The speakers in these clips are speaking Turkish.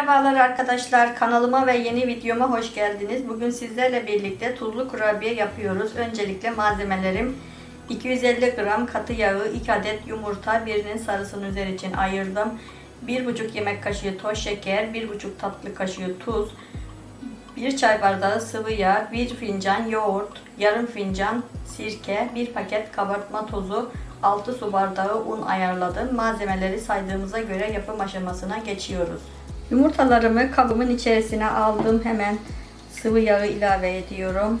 Merhabalar arkadaşlar kanalıma ve yeni videoma hoş geldiniz. Bugün sizlerle birlikte tuzlu kurabiye yapıyoruz. Öncelikle malzemelerim 250 gram katı yağı, 2 adet yumurta, birinin sarısını üzeri için ayırdım. 1,5 yemek kaşığı toz şeker, 1,5 tatlı kaşığı tuz, 1 çay bardağı sıvı yağ, 1 fincan yoğurt, yarım fincan sirke, 1 paket kabartma tozu, 6 su bardağı un ayarladım. Malzemeleri saydığımıza göre yapım aşamasına geçiyoruz. Yumurtalarımı kabımın içerisine aldım. Hemen sıvı yağı ilave ediyorum.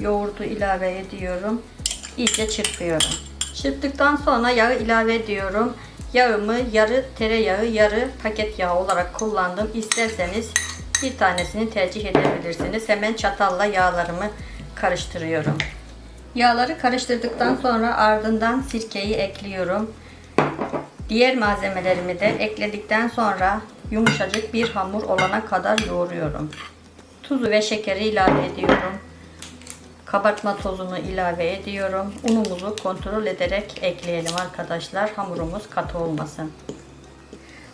Yoğurdu ilave ediyorum. İyice çırpıyorum. Çırptıktan sonra yağı ilave ediyorum. Yağımı yarı tereyağı, yarı paket yağı olarak kullandım. İsterseniz bir tanesini tercih edebilirsiniz. Hemen çatalla yağlarımı karıştırıyorum. Yağları karıştırdıktan sonra ardından sirkeyi ekliyorum. Diğer malzemelerimi de ekledikten sonra yumuşacık bir hamur olana kadar yoğuruyorum. Tuzu ve şekeri ilave ediyorum. Kabartma tozunu ilave ediyorum. Unumuzu kontrol ederek ekleyelim arkadaşlar. Hamurumuz katı olmasın.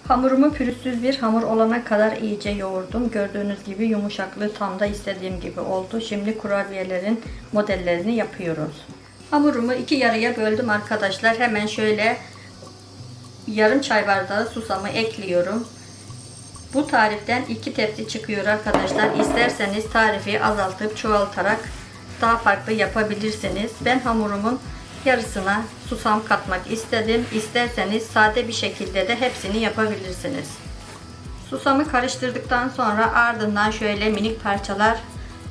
Hamurumu pürüzsüz bir hamur olana kadar iyice yoğurdum. Gördüğünüz gibi yumuşaklığı tam da istediğim gibi oldu. Şimdi kurabiyelerin modellerini yapıyoruz. Hamurumu iki yarıya böldüm arkadaşlar. Hemen şöyle yarım çay bardağı susamı ekliyorum. Bu tariften iki tepsi çıkıyor arkadaşlar. İsterseniz tarifi azaltıp çoğaltarak daha farklı yapabilirsiniz. Ben hamurumun yarısına susam katmak istedim. İsterseniz sade bir şekilde de hepsini yapabilirsiniz. Susamı karıştırdıktan sonra ardından şöyle minik parçalar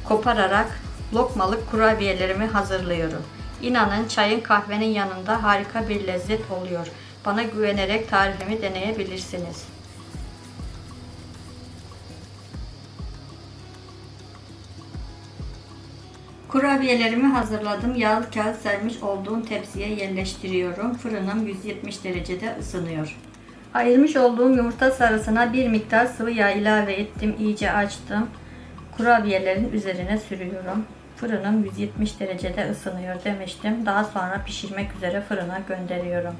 kopararak lokmalık kurabiyelerimi hazırlıyorum. İnanın çayın kahvenin yanında harika bir lezzet oluyor. Bana güvenerek tarifimi deneyebilirsiniz. Kurabiyelerimi hazırladım. Yağlı kağıt sermiş olduğum tepsiye yerleştiriyorum. Fırınım 170 derecede ısınıyor. Ayırmış olduğum yumurta sarısına bir miktar sıvı yağ ilave ettim. İyice açtım. Kurabiyelerin üzerine sürüyorum. Fırınım 170 derecede ısınıyor demiştim. Daha sonra pişirmek üzere fırına gönderiyorum.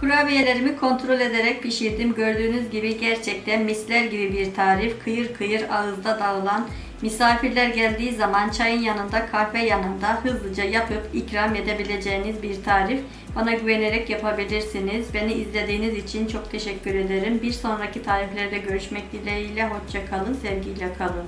Kurabiyelerimi kontrol ederek pişirdim. Gördüğünüz gibi gerçekten misler gibi bir tarif. Kıyır kıyır ağızda dağılan, misafirler geldiği zaman çayın yanında, kahve yanında hızlıca yapıp ikram edebileceğiniz bir tarif. Bana güvenerek yapabilirsiniz. Beni izlediğiniz için çok teşekkür ederim. Bir sonraki tariflerde görüşmek dileğiyle. Hoşça kalın, sevgiyle kalın.